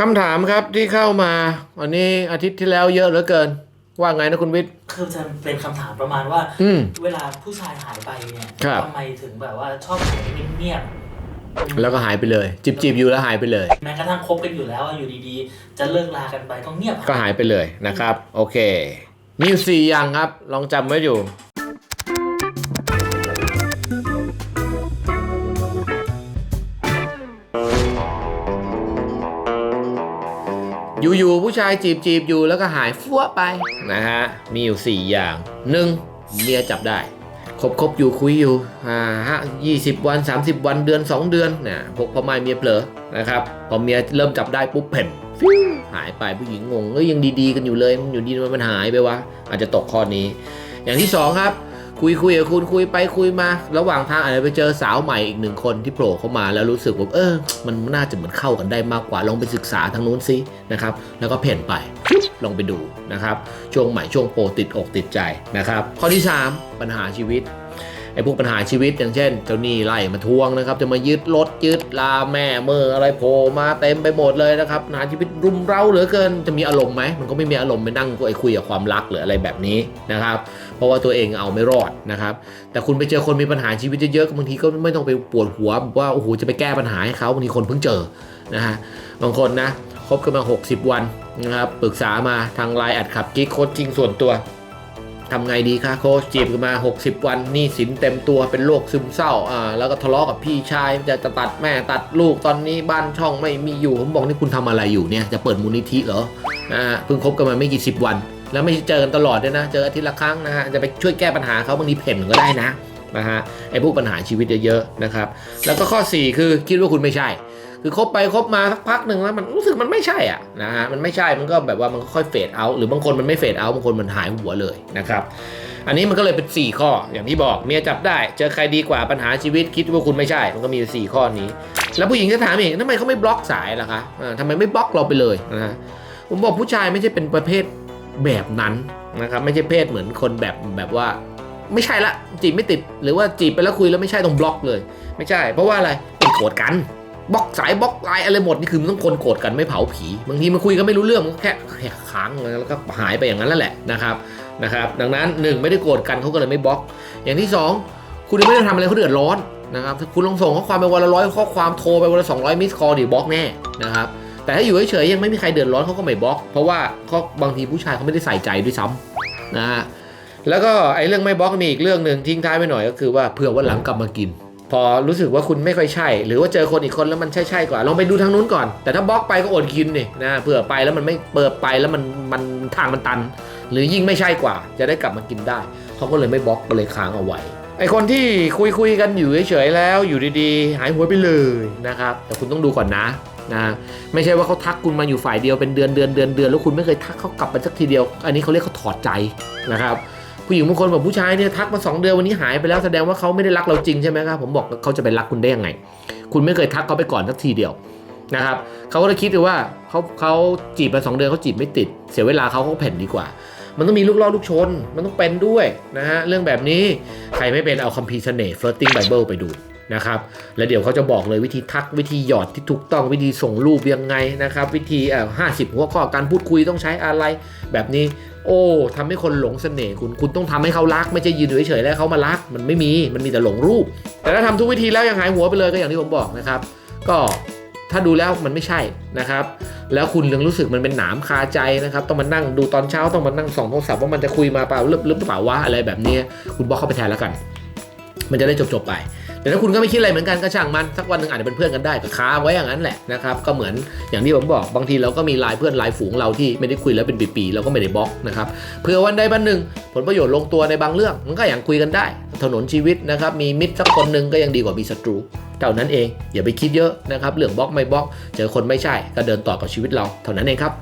คำถามครับที่เข้ามาวันนี้อาทิตย์ที่แล้วเยอะเหลือเกิน ว่าไงนะคุณวิทย์ คือจะเป็นคำถามประมาณว่า อืม เวลาผู้ชายหายไปเนี่ยครับ ทำไมถึงแบบว่าชอบหายเงียบๆแล้วก็หายไปเลยจิบจิบๆอยู่แล้วหายไปเลยแม้กระทั่งคบกันอยู่แล้วอะอยู่ดีๆ จะเลิกลากันไปก็เงียบก็หายไปเลยนะครับ โอเคมีอยู่สี่อย่างครับ ลองจำไว้อยู่ อยู่ๆผู้ชายจีบจีบๆอยู่แล้วก็หายฟัวไปนะฮะมีอยู่ 4 อย่างหนึ่งเมียจับได้คบคบอยู่คุยอยู่อ่าฮะยี่สิบวัน 30 วันเดือน 2 เดือนนะพวกพ่อไม้เมียเผลอนะครับพอเมียเริ่มจับได้ปุ๊บเพ่นหายไปผู้หญิงงงเอ้ยยังดีๆกันอยู่เลยมันอยู่ดีมันหายไปวะอาจจะตกข้อนี้ อย่างที่สองครับ คุยคุยกับคุณคุยไปคุยมา ระหว่างทางอาจจะไปเจอสาวใหม่อีกหนึ่งคนที่โผล่เข้ามาแล้วรู้สึกว่าเออ มันน่าจะเหมือนเข้ากันได้มากกว่าลองไปศึกษาทางนู้นซินะครับ แล้วก็เพ่นไปยุบลองไปดูนะครับ ช่วงใหม่ช่วงโปรติดอกติดใจนะครับ ข้อที่ 3 ปัญหาชีวิต พวกปัญหาชีวิตอย่างเช่น เจ้าหนี้ไล่มาทวงนะครับ จะมายึดรถยึดลาแม่เมื่ออะไรโผล่มาเต็มไปหมดเลยนะครับปัญหาชีวิตรุมเร้าเหลือเกินจะมีอารมณ์ไหมมันก็ไม่มีอารมณ์ไปนั่งคุยกับความรักหรืออะไรแบบนี้นะครับ เพราะว่าตัวเองเอาไม่รอดนะครับ แต่คุณไปเจอคนมีปัญหาชีวิตเยอะๆบางทีก็ไม่ต้องไปปวดหัวว่าโอ้โหจะไปแก้ปัญหาให้เขาบางทีคนเพิ่งเจอนะฮะบางคนนะคบกันมา 60 วันนะครับปรึกษามาทางไลน์แอดขับกิ๊กโคชจริงส่วนตัว ทำไงดีคะโค้ชจีบกันมา 60 วันนี่สินเต็มตัวเป็นโรคซึมเศร้าอ่าแล้วก็ทะเลาะกับพี่ชายจะจะตัดแม่ตัดลูกตอนนี้บ้านช่องไม่มีอยู่ ผมบอกนี่คุณทำอะไรอยู่เนี่ยจะเปิดมูลนิธิเหรอนะฮะเพิ่งคบกันมาไม่กี่สิบวัน แล้วไม่เจอกันตลอดด้วยนะ เจออาทิตย์ละครั้งนะฮะจะไปช่วยแก้ปัญหาเขาบางทีเพ่นก็ได้นะนะฮะไอ้พวกปัญหาชีวิตเยอะๆนะครับแล้วก็ข้อ 4 คือคิดว่าคุณไม่ใช่ คือคบไปคบมาสักพักหนึ่งแล้วมันรู้สึกมันไม่ใช่อะนะฮะมันไม่ใช่มันก็แบบว่ามันก็ค่อยเฟดเอาหรือบางคนมันไม่เฟดเอาบางคนมันหายหัวเลยนะครับอันนี้มันก็เลยเป็น 4 ข้ออย่างที่บอกเมียจับได้ เจอใครดีกว่าปัญหาชีวิตคิดว่าคุณไม่ใช่ มันก็มี 4 ข้อนี้ แล้วผู้หญิงจะถามอีกทำไมเขาไม่บล็อกสายล่ะคะทำไมไม่บล็อกเราไปเลยนะฮะผมบอกผู้ชายไม่ใช่เป็นประเภทแบบนั้นนะครับไม่ใช่เพศเหมือนคนแบบแบบว่า ไม่ใช่ละจีบไม่ติดหรือว่าจีบไปแล้วคุยแล้วไม่ใช่ต้องบล็อกเลย ไม่ใช่ เพราะว่าอะไรเป็นโกรธกัน บล็อกสายบล็อกไลน์อะไรหมดนี่คือมันต้องคนโกรธกันไม่เผาผีบางทีมันคุยกันไม่รู้เรื่องมันแค่แค่ค้างแล้วก็หายไปอย่างนั้นแล้วแหละนะครับนะครับ ดังนั้นหนึ่งไม่ได้โกรธกันเขาก็เลยไม่บล็อก อย่างที่สองคุณไม่ได้ทำอะไรเขาเดือดร้อนนะครับคุณลองส่งข้อความไปวันละร้อยข้อความโทรไปวันละสองร้อยมิสคอลดิบล็อกแน่นะครับแต่ถ้าอยู่เฉยๆยังไม่มีใครเดือดร้อนเขาก็ไม่บล็อก เพราะว่าเขาบางทีผู้ชายเขาไม่ได้ใส่ใจด้วยซ้ำนะฮะแล้วก็ไอ้เรื่องไม่บล็อกมีอีกเรื่องหนึ่งทิ้งท้ายไปหน่อยก็คือว่าเผื่อวันหลังกลับมากิน พอรู้สึกว่าคุณไม่ค่อยใช่ หรือว่าเจอคนอีกคนแล้วมันใช่ใช่กว่าลองไปดูทางนู้นก่อน แต่ถ้าบล็อกไปก็อดกินนี่นะเผื่อไปแล้วมันไม่เปิดไปแล้วมันมันทางมันตัน หรือยิ่งไม่ใช่กว่า จะได้กลับมากินได้เขาก็เลยไม่บล็อกก็เลยค้างเอาไว้ไอคนที่คุยคุยกันอยู่เฉยๆแล้วอยู่ดีๆ หายหัวไปเลยนะครับ แต่คุณต้องดูก่อนนะนะไม่ใช่ว่าเขาทักคุณมาอยู่ฝ่ายเดียวเป็นเดือนเดือนเดือนเดือนแล้วคุณไม่เคยทักเขากลับไปสักทีเดียว อันนี้เขาเรียกเขาถอดใจนะครับ ผู้หญิงบางคนบอกผู้ชายเนี่ยทักมาสองเดือนวันนี้หายไปแล้วแสดงว่าเขาไม่ได้รักเราจริงใช่ไหมครับผมบอกเขาจะไปรักคุณได้ยังไง คุณไม่เคยทักเขาไปก่อนสักทีเดียวนะครับเขาก็เลยคิดว่าเขาเขาจีบมาสองเดือนเขาจีบไม่ติด เสียเวลาเขาเขาเผ่นดีกว่า มันต้องมีลูกล่อลูกชน มันต้องเป็นด้วยนะฮะเรื่องแบบนี้ใครไม่เป็นเอาคัมภีร์เสน่ห์ flirting bible ไปดู นะครับ แล้วเดี๋ยวเขาจะบอกเลยวิธีทักวิธีหยอดที่ถูกต้องวิธีส่งรูปยังไงนะครับ วิธีเอ่อห้าสิบหัวข้อการพูดคุยต้องใช้อะไร แบบนี้ โอ้ทำให้คนหลงเสน่ห์คุณคุณต้องทำให้เขารัก ไม่ใช่ยืนอยู่เฉยๆแล้วเขามารัก มันไม่มีมันมีแต่หลงรูป แต่ถ้าทำทุกวิธีแล้วยังหายหัวไปเลยก็อย่างที่ผมบอกนะครับ ก็ถ้าดูแล้วมันไม่ใช่นะครับ แล้วคุณยังรู้สึกมันเป็นหนามคาใจนะครับ ต้องมานั่งดูตอนเช้าต้องมานั่งส่องโทรศัพท์ว่ามันจะคุยมาเปล่าเลิบลึบหรือเปล่าวะอะไรแบบนี้ คุณบอกเข้าไปแทนแล้วกัน มันจะได้จบๆไป แต่ถ้าคุณก็ไม่คิดอะไรเหมือนกันก็ช่างมันสักวันหนึ่งอาจจะเป็นเพื่อนกันได้ก็ค้าไว้อย่างนั้นแหละนะครับก็เหมือนอย่างที่ผมบอกบางทีเราก็มีไลน์เพื่อนไลน์ฝูงเราที่ไม่ได้คุยแล้วเป็นปีๆเราก็ไม่ได้บล็อกนะครับเผื่อวันใดวันหนึ่งผลประโยชน์ลงตัวในบางเรื่อง มันก็อย่างคุยกันได้ ถนนชีวิตนะครับมีมิตรสักคนหนึ่งก็ยังดีกว่ามีศัตรูเท่านั้นเองอย่าไปคิดเยอะนะครับเรื่องบล็อกไม่บล็อก เจอคนไม่ใช่ก็เดินต่อกับชีวิตเราเท่านั้นเองครับ